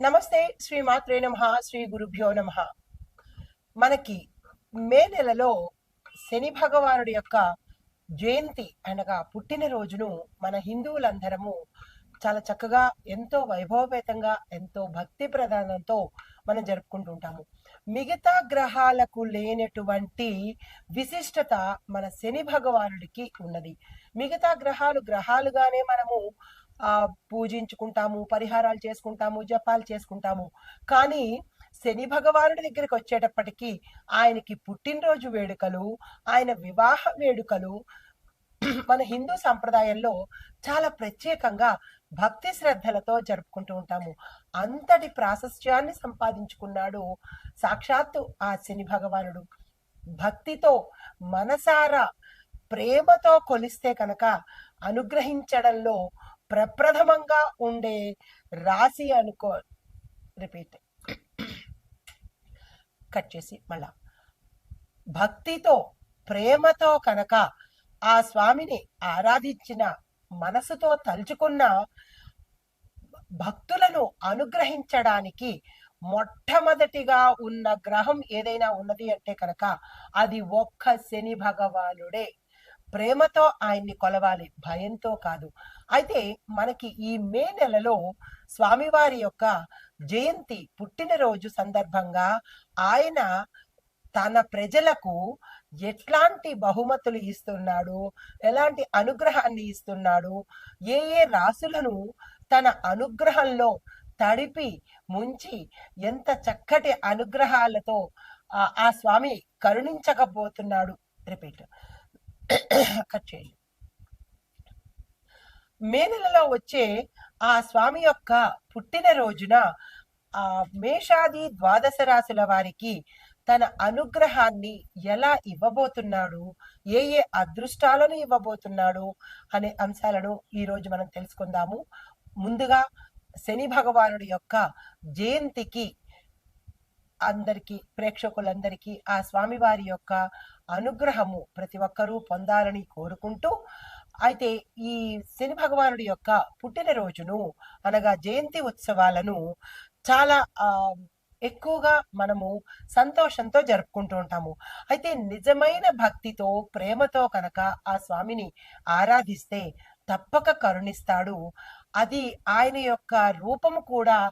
నమస్తే శ్రీ మాత్రే నమ శ్రీ గురుభ్యో నమ. మనకి మే నెలలో శని భగవానుడి యొక్క జయంతి అనగా పుట్టినరోజును మన హిందువులందరము చాలా చక్కగా ఎంతో వైభవపేతంగా ఎంతో భక్తి ప్రధానంతో మనం జరుపుకుంటుంటాము మిగతా గ్రహాలకు లేనటువంటి విశిష్టత మన శని భగవానుడికి ఉన్నది. మిగతా గ్రహాలు గ్రహాలుగానే మనము ఆ పూజించుకుంటాము పరిహారాలు చేసుకుంటాము జపాలు చేసుకుంటాము. కానీ శని భగవానుడి దగ్గరికి వచ్చేటప్పటికి ఆయనకి పుట్టినరోజు వేడుకలు ఆయన వివాహ వేడుకలు మన హిందూ సంప్రదాయంలో చాలా ప్రత్యేకంగా భక్తి శ్రద్ధలతో జరుపుకుంటూ ఉంటాము. అంతటి ప్రాశస్త్యాన్ని సంపాదించుకున్నాడు సాక్షాత్తు ఆ శని భగవానుడు. భక్తితో మనసారా ప్రేమతో కొలిస్తే కనుక అనుగ్రహించడంలో ప్రప్రథమంగా ఉండే రాశి అనుకో రిపీట్ కట్ చేసి మళ్ళా. భక్తితో ప్రేమతో కనుక ఆ స్వామిని ఆరాధించిన మనసుతో తలుచుకున్న భక్తులను అనుగ్రహించడానికి మొట్టమొదటిగా ఉన్న గ్రహం ఏదైనా ఉన్నది అంటే కనుక అది ఒక్క శని భగవానుడే. ప్రేమతో ఆయన్ని కొలవాలి భయంతో కాదు. అయితే మనకి ఈ మే నెలలో స్వామివారి యొక్క జయంతి పుట్టినరోజు సందర్భంగా ఆయన తన ప్రజలకు ఎట్లాంటి బహుమతులు ఇస్తున్నాడు? ఎలాంటి అనుగ్రహాన్ని ఇస్తున్నాడు? ఏ ఏ రాసులను తన అనుగ్రహంలో తడిపి ముంచి ఎంత చక్కటి అనుగ్రహాలతో ఆ- స్వామి కరుణించకపోతున్నాడు? రిపీట్. కట్ చేయండి. మే నెలలో వచ్చే ఆ స్వామి యొక్క పుట్టిన రోజున ఆ మేషాది ద్వాదశ రాశుల వారికి తన అనుగ్రహాన్ని ఎలా ఇవ్వబోతున్నాడు? ఏ ఏ అదృష్టాలను ఇవ్వబోతున్నాడు? అనే అంశాలను ఈ రోజు మనం తెలుసుకుందాము. ముందుగా శని భగవానుడి యొక్క జయంతికి అందరికీ ప్రేక్షకులందరికీ ఆ స్వామివారి యొక్క అనుగ్రహము ప్రతి ఒక్కరూ పొందాలని కోరుకుంటూ అయితే ఈ శని భగవానుడి యొక్క పుట్టినరోజును అనగా జయంతి ఉత్సవాలను చాలా ఆ ఎక్కువగా మనము సంతోషంతో జరుపుకుంటూ ఉంటాము. అయితే నిజమైన భక్తితో ప్రేమతో కనుక ఆ స్వామిని ఆరాధిస్తే తప్పక కరుణిస్తాడు. అది ఆయన యొక్క రూపము కూడా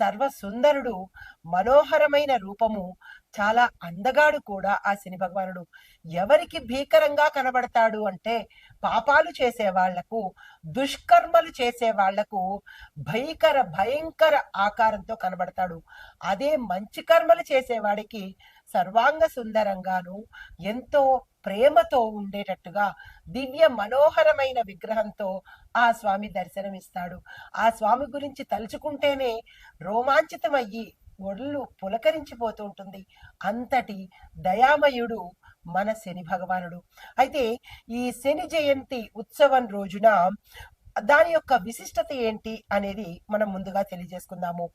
సర్వసుందరుడు మనోహరమైన రూపము చాలా అందగాడు కూడా ఆ శని భగవానుడు. ఎవరికి భీకరంగా కనబడతాడు అంటే పాపాలు చేసే వాళ్ళకు దుష్కర్మలు చేసే వాళ్ళకు భయంకర భయంకర ఆకారంతో కనబడతాడు. అదే మంచి కర్మలు చేసేవాడికి సర్వాంగ సుందరంగాను ఎంతో ప్రేమతో ఉండేటట్టుగా దివ్య మనోహరమైన విగ్రహంతో ఆ స్వామి దర్శనమిస్తాడు. ఆ స్వామి గురించి తలుచుకుంటేనే రోమాంచితమయ్యి ఒళ్ళు పులకరించిపోతూ ఉంటుంది. అంతటి దయామయుడు మన శని భగవానుడు. అయితే ఈ శని జయంతి ఉత్సవం రోజున దాని యొక్క విశిష్టత ఏంటి అనేది మనం ముందుగా తెలియజేసుకుందాము.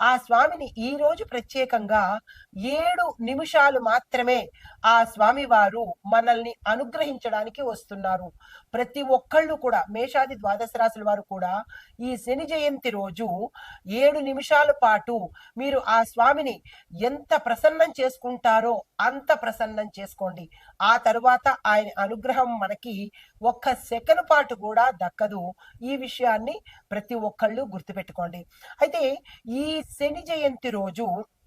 ఆ స్వామిని ఈ రోజు ప్రత్యేకంగా ఏడు నిమిషాలు మాత్రమే ఆ స్వామి వారు మనల్ని అనుగ్రహించడానికి వస్తున్నారు. ప్రతి ఒక్కళ్ళు కూడా మేషాది ద్వాదశ రాశుల వారు కూడా ఈ శని జయంతి రోజు ఏడు నిమిషాల పాటు మీరు ఆ స్వామిని ఎంత ప్రసన్నం చేసుకుంటారో అంత ప్రసన్నం చేసుకోండి. ఆ తరువాత ఆయన అనుగ్రహం మనకి ఒక్క సెకండ్ పాటు కూడా దక్కదు. ఈ విషయాన్ని ప్రతి ఒక్కళ్ళు గుర్తుపెట్టుకోండి. అయితే ఈ శని జయంతి రోజు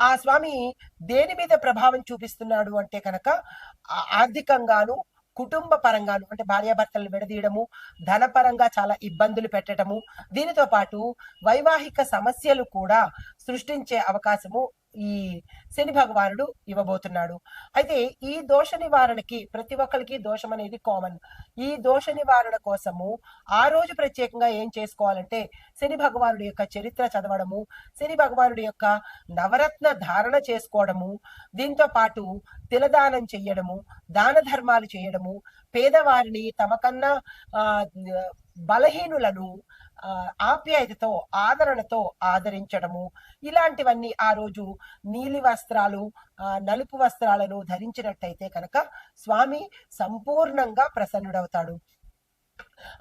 ఆ స్వామి దేని మీద ప్రభావం చూపిస్తున్నాడు అంటే కనుక ఆ- ఆర్థికంగాను కుటుంబ పరంగాను అంటే భార్యాభర్తలను విడదీయడము ధనపరంగా చాలా ఇబ్బందులు పెట్టడము దీనితో పాటు వైవాహిక సమస్యలు కూడా సృష్టించే అవకాశము ఈ శని భగవానుడు ఇవ్వబోతున్నాడు. అయితే ఈ దోష నివారణకి ప్రతి ఒక్కరికి దోషం అనేది కామన్ ఈ దోష నివారణ కోసము ఆ రోజు ప్రత్యేకంగా ఏం చేసుకోవాలంటే శని భగవానుడి యొక్క చరిత్ర చదవడము శని భగవానుడి యొక్క నవరత్న ధారణ చేసుకోవడము దీంతో పాటు తిలదానం చెయ్యడము దాన ధర్మాలు చేయడము పేదవారిని తమకన్నా ఆ, బలహీనులను ఆప్యాయతతో ఆదరణతో ఆదరించడము. ఇలాంటివన్నీ ఆ రోజు నీలి వస్త్రాలు నలుపు వస్త్రాలను ధరించినట్టయితే కనుక స్వామి సంపూర్ణంగా ప్రసన్నుడవుతాడు.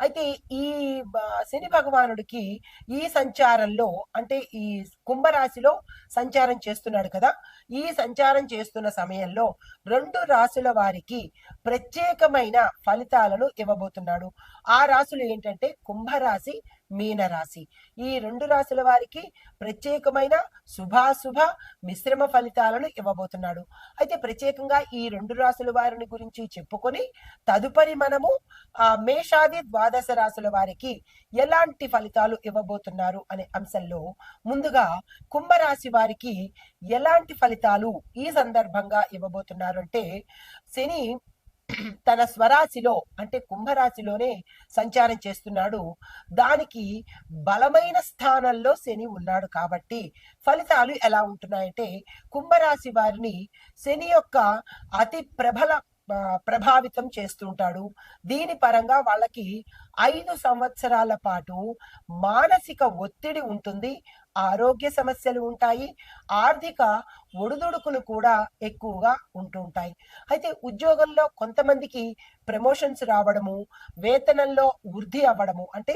అయితే ఈ శని భగవానుడికి ఈ సంచారంలో అంటే ఈ కుంభరాశిలో సంచారం చేస్తున్నాడు కదా ఈ సంచారం చేస్తున్న సమయంలో రెండు రాశుల వారికి ప్రత్యేకమైన ఫలితాలను ఇవ్వబోతున్నాడు. ఆ రాశులు ఏంటంటే కుంభరాశి మీనరాశి. ఈ రెండు రాశుల వారికి ప్రత్యేకమైన శుభాశుభ మిశ్రమ ఫలితాలను ఇవ్వబోతున్నాడు. అయితే ప్రత్యేకంగా ఈ రెండు రాశుల వారిని గురించి చెప్పుకొని తదుపరి మనము ఆ మేషాది ద్వాదశ రాశుల వారికి ఎలాంటి ఫలితాలు ఇవ్వబోతున్నారు అనే అంశంలో ముందుగా కుంభరాశి వారికి ఎలాంటి ఫలితాలు ఈ సందర్భంగా ఇవ్వబోతున్నారు అంటే శని తన స్వరాశిలో అంటే కుంభరాశిలోనే సంచారం చేస్తున్నాడు. దానికి బలమైన స్థానంలో శని ఉన్నాడు కాబట్టి ఫలితాలు ఎలా ఉంటున్నాయంటే కుంభరాశి వారిని శని యొక్క అతి ప్రబల ప్రభావితం చేస్తుంటాడు దీని పరంగా వాళ్ళకి ఐదు సంవత్సరాల పాటు మానసిక ఒత్తిడి ఉంటుంది. ఆరోగ్య సమస్యలు ఉంటాయి ఆర్థిక ఒడిదుడుకులు కూడా ఎక్కువగా ఉంటుంటాయి అయితే ఉద్యోగంలో కొంతమందికి ప్రమోషన్స్ రావడము వేతనంలో వృద్ధి అవ్వడము అంటే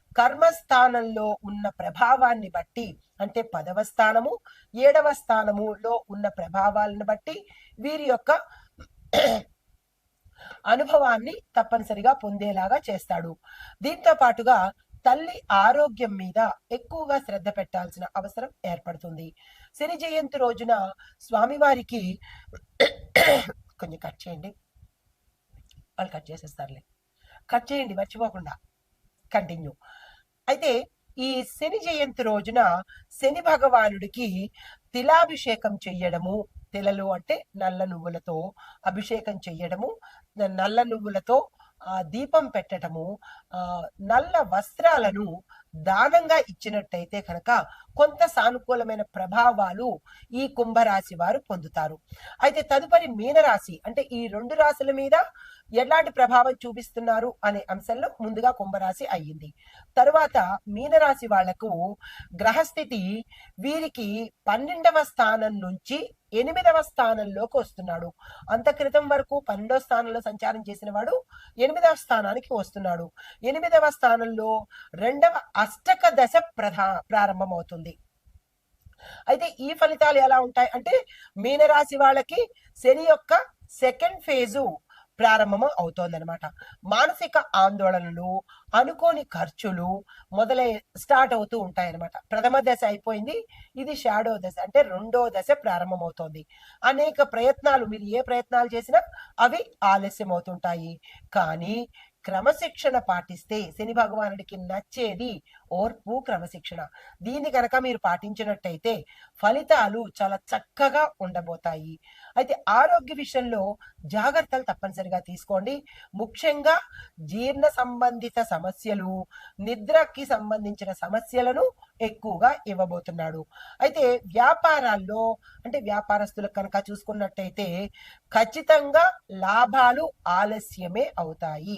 కర్మస్థానంలో ఉన్న ప్రభావాన్ని బట్టి అంటే పదవ స్థానము ఏడవ స్థానములో ఉన్న ప్రభావాలను బట్టి వీరి యొక్క అనుభవాన్ని తప్పనిసరిగా పొందేలాగా చేస్తాడు. దీంతో పాటుగా తల్లి ఆరోగ్యం మీద ఎక్కువగా శ్రద్ధ పెట్టాల్సిన అవసరం ఏర్పడుతుంది. శని జయంతి రోజున స్వామివారికి కొంచెం కట్ చేయండి. వాళ్ళు కట్ చేసేస్తారులే. కట్ చేయండి మర్చిపోకుండా. కంటిన్యూ. అయితే ఈ శని జయంతి రోజున శని భగవానుడికి తిలాభిషేకం చెయ్యడము తిలలు అంటే నల్ల నువ్వులతో అభిషేకం చెయ్యడము నల్ల నువ్వులతో ఆ దీపం పెట్టడము ఆ నల్ల వస్త్రాలను దానంగా ఇచ్చినట్టయితే కనుక కొంత సానుకూలమైన ప్రభావాలు ఈ కుంభరాశి వారు పొందుతారు. అయితే తదుపరి మీనరాశి అంటే ఈ రెండు రాశుల మీద ఎలాంటి ప్రభావం చూపిస్తున్నారు అనే అంశంలో ముందుగా కుంభరాశి అయ్యింది. తరువాత మీనరాశి వాళ్ళకు గ్రహస్థితి వీరికి పన్నెండవ స్థానం నుంచి ఎనిమిదవ స్థానంలోకి వస్తున్నాడు. అంత క్రితం వరకు పన్నెండవ స్థానంలో సంచారం చేసిన వాడు ఎనిమిదవ స్థానానికి వస్తున్నాడు. ఎనిమిదవ స్థానంలో రెండవ అష్టక దశ ప్రధా ప్రారంభమవుతుంది. అయితే ఈ ఫలితాలు ఎలా ఉంటాయి? అంటే మీనరాశి వాళ్ళకి శని యొక్క సెకండ్ ఫేజు ప్రారంభం అవుతోందనమాట మానసిక ఆందోళనలు అనుకోని ఖర్చులు మొదలై స్టార్ట్ అవుతూ ఉంటాయన్నమాట. ప్రథమ దశ అయిపోయింది ఇది షాడో దశ అంటే రెండో దశ ప్రారంభమవుతోంది. అనేక ప్రయత్నాలు మీరు ఏ ప్రయత్నాలు చేసినా అవి ఆలస్యం అవుతుంటాయి కానీ క్రమశిక్షణ పాటిస్తే శని భగవానుడికి నచ్చేది ఓర్పు క్రమశిక్షణ. దీన్ని కనుక మీరు పాటించినట్టయితే ఫలితాలు చాలా చక్కగా ఉండబోతాయి. అయితే ఆరోగ్య విషయంలో జాగ్రత్తలు తప్పనిసరిగా తీసుకోండి. ముఖ్యంగా జీర్ణ సంబంధిత సమస్యలు నిద్రకి సంబంధించిన సమస్యలను ఎక్కువగా ఇవ్వబోతున్నాడు. అయితే వ్యాపారాల్లో అంటే వ్యాపారస్తులకు కనుక చూసుకున్నట్టయితే ఖచ్చితంగా లాభాలు ఆలస్యమే అవుతాయి.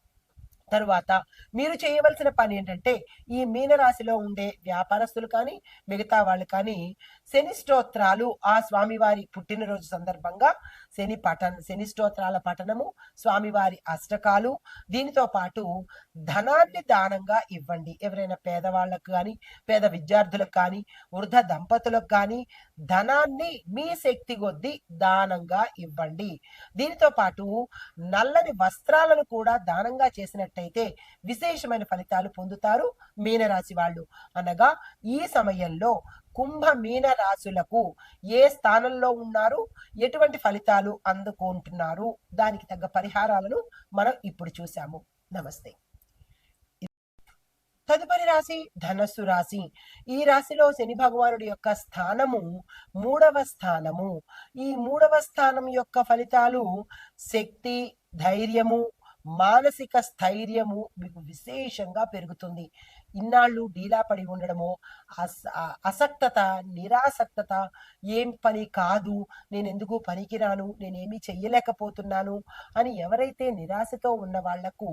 తరువాత మీరు చేయవలసిన పని ఏంటంటే ఈ మీనరాశిలో ఉండే వ్యాపారస్తులు కానీ మిగతా వాళ్ళు కానీ శని స్తోత్రాలు ఆ స్వామివారి పుట్టినరోజు సందర్భంగా శని పఠన శని స్తోత్రాల పఠనము స్వామివారి అష్టకాలు దీనితో పాటు ధనాన్ని దానంగా ఇవ్వండి. ఎవరైనా పేదవాళ్ళకు కానీ పేద విద్యార్థులకు కానీ వృద్ధ దంపతులకు కానీ ధనాన్ని మీ శక్తి కొద్దీ దానంగా ఇవ్వండి. దీనితో పాటు నల్లని వస్త్రాలను కూడా దానంగా చేసినట్టయితే విశేషమైన ఫలితాలు పొందుతారు మీనరాశి వాళ్ళు. అనగా ఈ సమయంలో కుంభ మీన రాశులకు ఏ స్థానంలో ఉన్నారు ఎటువంటి ఫలితాలు అందుకుంటున్నారు దానికి తగ్గ పరిహారాలను మనం ఇప్పుడు చూసాము నమస్తే. తదుపరి రాశి ధనస్సు రాశి. ఈ రాశిలో శని భగవానుడి యొక్క స్థానము మూడవ స్థానము. ఈ మూడవ స్థానం యొక్క ఫలితాలు శక్తి ధైర్యము మానసిక స్థైర్యము మీకు విశేషంగా పెరుగుతుంది. ఇన్నాళ్ళు డీలా పడి ఉండడము అస అసక్తత నిరాసక్తత ఏం పని కాదు నేను ఎందుకు పనికిరాను నేనేమీ చెయ్యలేకపోతున్నాను అని ఎవరైతే నిరాశతో ఉన్న వాళ్ళకు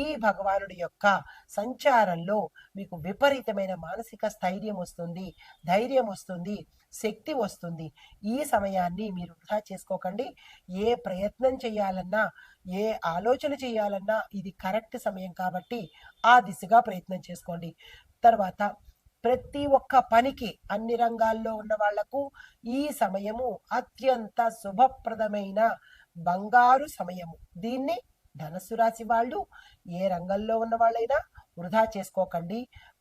ఈ భగవానుడి యొక్క సంచారంలో మీకు విపరీతమైన మానసిక స్థైర్యం వస్తుంది ధైర్యం వస్తుంది శక్తి వస్తుంది. ఈ సమయాన్ని మీరు వృధా చేసుకోకండి. ఏ ప్రయత్నం చేయాలన్నా ఏ ఆలోచన చేయాలన్నా ఇది కరెక్ట్ సమయం కాబట్టి ఆ దిశగా ప్రయత్నం చేసుకోండి. తర్వాత ప్రతి ఒక్క పనికి అన్ని రంగాల్లో ఉన్న వాళ్ళకు ఈ సమయము అత్యంత శుభప్రదమైన బంగారు సమయము. దీన్ని ధనస్సు రాశి వాళ్ళు ఏ రంగంలో ఉన్న వాళ్ళైనా వృధా చేసుకోకండి.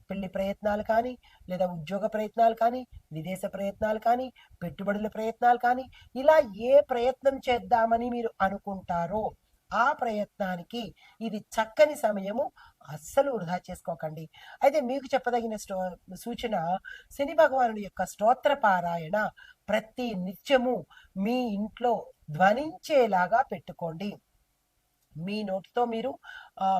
పెళ్ళి ప్రయత్నాలు కానీ లేదా ఉద్యోగ ప్రయత్నాలు కానీ విదేశ ప్రయత్నాలు కానీ పెట్టుబడుల ప్రయత్నాలు కానీ ఇలా ఏ ప్రయత్నం చేద్దామని మీరు అనుకుంటారో ఆ ప్రయత్నానికి ఇది చక్కని సమయము అస్సలు వృధా చేసుకోకండి. అయితే మీకు చెప్పదగిన స్టో సూచన శని భగవానుడి యొక్క స్తోత్ర పారాయణ ప్రతి నిత్యము మీ ఇంట్లో ధ్వనించేలాగా పెట్టుకోండి. మీ నోటితో మీరు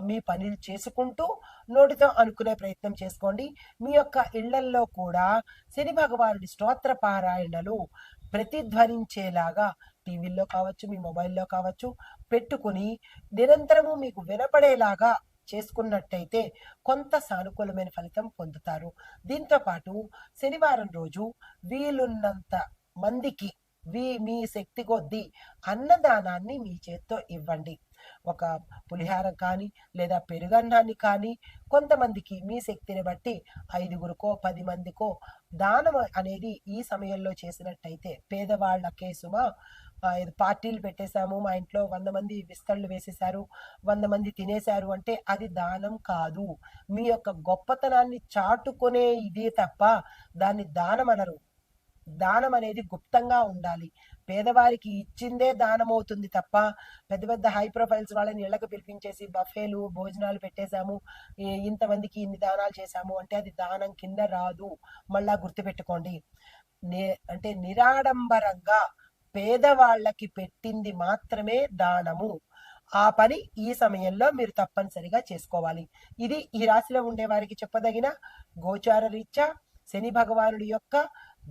మీ పనులు చేసుకుంటూ నోటితో అనుకునే ప్రయత్నం చేసుకోండి. మీ యొక్క ఇళ్ళల్లో కూడా శని భగవానుడి స్తోత్ర పారాయణలు ప్రతిధ్వనించేలాగా టీవీల్లో కావచ్చు మీ మొబైల్లో కావచ్చు పెట్టుకుని నిరంతరము మీకు వినపడేలాగా చేసుకున్నట్టయితే కొంత సానుకూలమైన ఫలితం పొందుతారు. దీంతో పాటు శనివారం రోజు వీలున్నంత మందికి వీ మీ శక్తి కొద్దీ అన్నదానాన్ని మీ చేత్తో ఇవ్వండి. ఒక పులిహారం కానీ లేదా పెరుగన్నాన్ని కానీ కొంతమందికి మీ శక్తిని బట్టి ఐదుగురికో పది మందికో దానం అనేది ఈ సమయంలో చేసినట్టయితే పేదవాళ్ళకే సుమ పార్టీలు పెట్టేశాము. మా ఇంట్లో వంద మంది విస్తళ్ళు వేసేశారు. వంద మంది తినేశారు అంటే అది దానం కాదు. మీ యొక్క గొప్పతనాన్ని చాటుకునే ఇదే తప్ప దాన్ని దానం అనరు. దానం అనేది గుప్తంగా ఉండాలి. పేదవారికి ఇచ్చిందే దానం అవుతుంది తప్ప పెద్ద పెద్ద హై ప్రొఫైల్స్ వాళ్ళని ఇళ్ళకు పిలిపించేసి బఫేలు భోజనాలు పెట్టేశాము. ఇంతమందికి ఇన్ని దానాలు చేశాము అంటే అది దానం కింద రాదు. మళ్ళా గుర్తుపెట్టుకోండి. అంటే నిరాడంబరంగా పేదవాళ్ళకి పెట్టింది మాత్రమే దానము. ఆ పని ఈ సమయంలో మీరు తప్పనిసరిగా చేసుకోవాలి. ఇది ఈ రాశిలో ఉండే వారికి చెప్పదగిన గోచార రీత్యా శని భగవానుడి యొక్క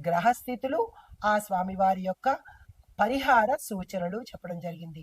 గ్రహస్థితులు ఆ స్వామివారి యొక్క పరిహార సూచనలు చెప్పడం జరిగింది.